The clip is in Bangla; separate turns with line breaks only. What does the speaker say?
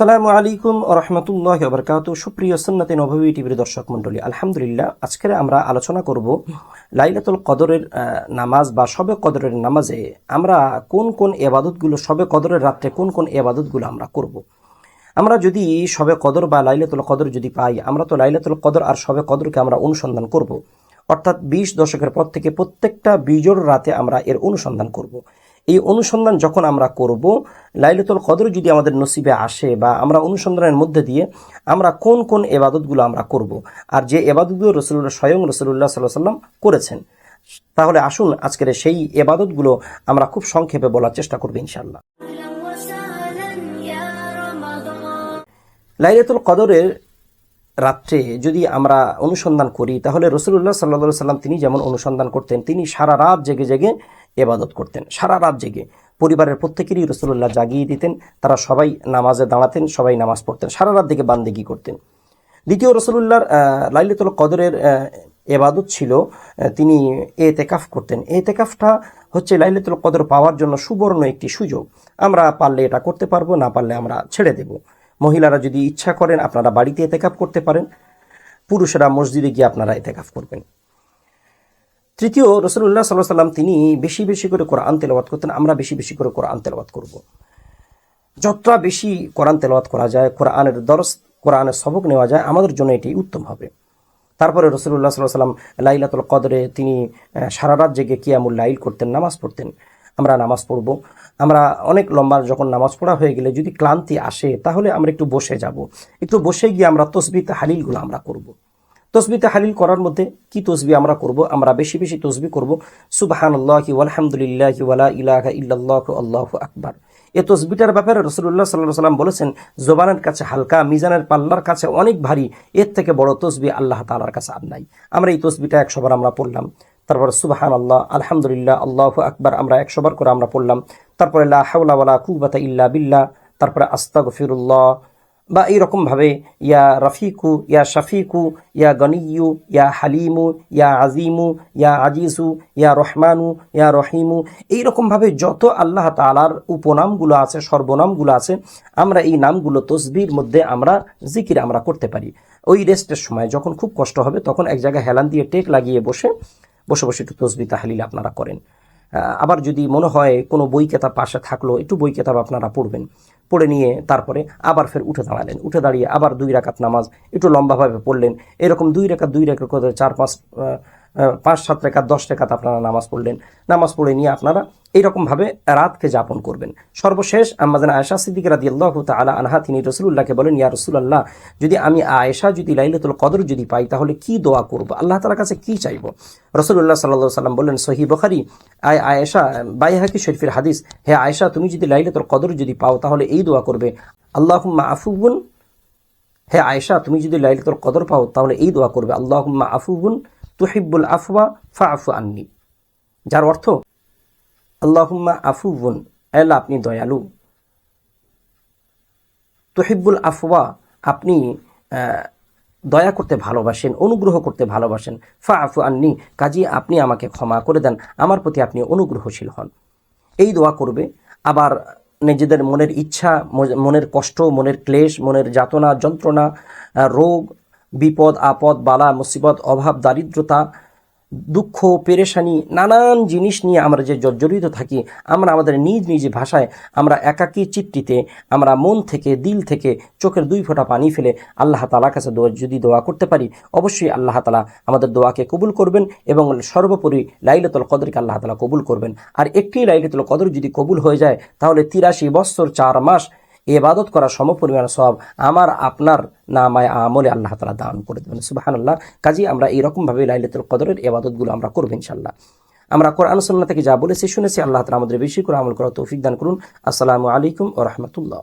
আসসালামু আলাইকুম রহমতুল্লাহ বরকাত সুপ্রিয় সন্নাতে নবী টিভির দর্শক মণ্ডলী, আলহামদুলিল্লাহ আজকে আমরা আলোচনা করব লাইলাতুল কদরের নামাজ বা সবে কদরের নামাজে আমরা কোন কোন এবাদতগুলো সবে কদরের রাত্রে কোন কোন এবাদতগুলো আমরা করব। আমরা যদি সবে কদর বা লাইলাতুল কদর যদি পাই, আমরা তো লাইলাতুল কদর আর সবে কদরকে আমরা অনুসন্ধান করব। অর্থাৎ বিশ দশকের পর থেকে প্রত্যেকটা বিজোর রাতে আমরা এর অনুসন্ধান করব। এই অনুসন্ধান যখন আমরা করব, লাইলাতুল কদর যদি আমাদের নসিবে আসে বা আমরা অনুসন্ধানের মধ্যে দিয়ে আমরা কোন কোন এবাদতগুলো আমরা করব আর যে এবাদতগুলো রসুল্লাহ স্বয়ং রসুল্লাহ সাল্লাহ সাল্লাম করেছেন, তাহলে আসুন আজকের সেই এবাদতগুলো আমরা খুব সংক্ষেপে বলার চেষ্টা করব ইনশাল্লাহ লাইলাতুল কদরের রাত্রে যদি আমরা অনুসন্ধান করি, তাহলে রসুল্লাহ সাল্লা সাল্লাম তিনি যেমন অনুসন্ধান করতেন, তিনি সারা রাত জেগে জেগে এবাদত করতেন। সারা রাত জেগে পরিবারের প্রত্যেকেরই রসুল্লাহ জাগিয়ে দিতেন, তারা সবাই নামাজে দাঁড়াতেন, সবাই নামাজ পড়তেন, সারা রাত দিকে বান্দেগি করতেন। দ্বিতীয় রসুল্লাহর লাইলাতুল কদরের এবাদত ছিল তিনি এতেকাফ করতেন। এতেকাফটা হচ্ছে লাইলাতুল কদর পাওয়ার জন্য সুবর্ণ একটি সুযোগ। আমরা পারলে এটা করতে পারব, না পারলে আমরা ছেড়ে দেব। মহিলারা যদি ইচ্ছা করেন, আপনারা বাড়িতে এতেকাফ করতে পারেন। পুরুষেরা মসজিদে গিয়ে আপনারা এতেকাফ করবেন। তৃতীয় রসুল্লাহ সাল্লাহ সাল্লাম তিনি বেশি বেশি করে কোরআন তেলাওয়াত করতেন। আমরা বেশি বেশি করে কোরআন তেলাওয়াত করব। যতটা বেশি কোরআন তেলাওয়াত করা যায়, কোরআনের দরস, কোরআনের সবক নেওয়া যায়, আমাদের জন্য এটি উত্তম হবে। তারপরে রসুল্লাহ সাল্লাহ সাল্লাম লাইলাতুল কদরে তিনি সারা রাত জেগে কিয়ামুল লাইল করতেন, নামাজ পড়তেন। আমরা নামাজ পড়ব। আমরা অনেক লম্বা যখন নামাজ পড়া হয়ে গেলে যদি ক্লান্তি আসে, তাহলে আমরা একটু বসে যাব। একটু বসে গিয়ে আমরা তসবি হালিলগুলো আমরা করব। তসবিতে হালিল করার মধ্যে কি তসবি আমরা করব? আমরা বেশি বেশি তসবি করব সুবাহান আল্লাহ আলহামদুলিল্লাহ ওয়ালা ইলাহা ইল্লাল্লাহ, আল্লাহু আকবার। এ তসবিটার ব্যাপারে রসুল্লাহ সাল্লাহ সাল্লাম বলেছেন, জোবানের কাছে হালকা, মিজানের পাল্লার কাছে অনেক ভারী, এর থেকে বড় তসবি আল্লাহ তালার কাছে আর নাই। আমরা এই তসবিটা একশোবার আমরা পড়লাম, তারপর সুবাহান আল্লাহ আলহামদুলিল্লাহ, আল্লাহ আকবার আমরা একশোবার করে আমরা পড়লাম, তারপরে লা হাওলা ওয়ালা কুবাতা ইল্লা বিল্লাহ, তারপরে আস্তাগফিরুল্লাহ বা এইরকম ভাবে, ইয়া রফিকু, ইয়া শফিকু, ইয়া গনিয়ু ইয়া হালিমু, ইয়া আজিমু, ইয়া আজিজু, ইয়া রহমানু, ইয়া রহিমু এইরকম ভাবে যত আল্লাহ তালার উপনামগুলো আছে, সর্বনামগুলো আছে, আমরা এই নামগুলো তসবির মধ্যে আমরা জিকির আমরা করতে পারি। ওই রেস্টের সময় যখন খুব কষ্ট হবে, তখন এক জায়গায় হেলান দিয়ে টেক লাগিয়ে বসে বসে বসে একটু তসবি তাহলিল আপনারা করেন। আবার যদি মনে হয় কোনো বই কেতাব পাশে থাকল, একটু বই কেতাব আপনারা পড়বেন। পড়ে নিয়ে তারপরে আবার ফের উঠে দাঁড়ালেন। উঠে দাঁড়িয়ে আবার দুই রাকাত নামাজ, একটু লম্বাভাবে পড়লেন। এরকম দুই রেখাত দুই রেখাত করে চার, পাঁচ পাঁচ, সাত রেখাত দশ রেখাত আপনারা নামাজ পড়লেন। নামাজ পড়ে নিয়ে আপনারা এইরকমভাবে রাতকে যাপন করবেন। সর্বশেষ আমাদের আয়েশা সিদ্দিক রাদি আল্লাহ তালা আনহা তিনি রসুল্লাহকে বলেন, ইয়া রসুল্লাহ যদি আমি আয়েশা, যদি লাইলাতুল কদর যদি পাই, তাহলে কি দোয়া করব? আল্লাহ তালার কাছে কি চাইব? রসুল্লাহ সাল্লাহ সাল্লাম বললেন সহি বখারি, আয় আয়েশা, বাইহাকি শরীফের হাদিস, হে আয়েশা, তুমি যদি লাইলাতুল কদর যদি পাও, তাহলে এই দোয়া করবে। আল্লাহ আফুবুন হে আয়েশা, তুমি যদি লাইলাতুল কদর পাও, তাহলে এই দোয়া করবে। আল্লাহুম্মা আফুবুন তুহিব্বুল আফওয়া ফা আফু আন্নি। যার অর্থ আল্লাহুম্মা আফুবুন আল্লাহ আপনি দয়ালু। তুহিব্বুল আফওয়া, আপনি দয়া করতে ভালোবাসেন, অনুগ্রহ করতে ভালোবাসেন। ফা আফু আন্নি, কাজী আপনি আমাকে ক্ষমা করে দেন, আমার প্রতি আপনি অনুগ্রহশীল হন। এই দোয়া করবে, আবার নিজেদের মনের ইচ্ছা মনের কষ্ট, মনের ক্লেশ, মনের যাতনা, যন্ত্রণা রোগ, বিপদ, আপদ, বালা, মুসিবত, অভাব, দারিদ্রতা দুঃখ, পেরেশানি, নানান জিনিস নিয়ে আমরা যে জর্জরিত থাকি, আমরা আমাদের নিজ নিজ ভাষায় আমরা একাকী চিত্তিতে, আমরা মন থেকে, দিল থেকে, চোখের দুই ফোঁটা পানি ফেলে আল্লাহ তালার কাছে যদি দোয়া করতে পারি, অবশ্যই আল্লাহ তালা আমাদের দোয়াকে কবুল করবেন এবং সর্বোপরি লাইলাতুল কদরকে আল্লাহ তালা কবুল করবেন। আর একটি লাইলাতুল কদর যদি কবুল হয়ে যায়, তাহলে তিরাশি বৎসর চার মাস এবাদত করা সমপরিমাণ সব আমার, আপনার নামায় আমলে আল্লাহ তালা দান করে দেবেন। সুবাহান আল্লাহ কাজী আমরা এইরকমভাবে লাইলাতুল কদরের এবাদতগুলো আমরা করব ইনশাল্লাহ আমরা কোরআন সন্না থেকে যা বলেছি শুনেছি, আল্লাহ তালা আমাদের বেশি করে আমল করা তৌফিক দান করুন। আসসালামু আলাইকুম ও রহমতুল্লাহ।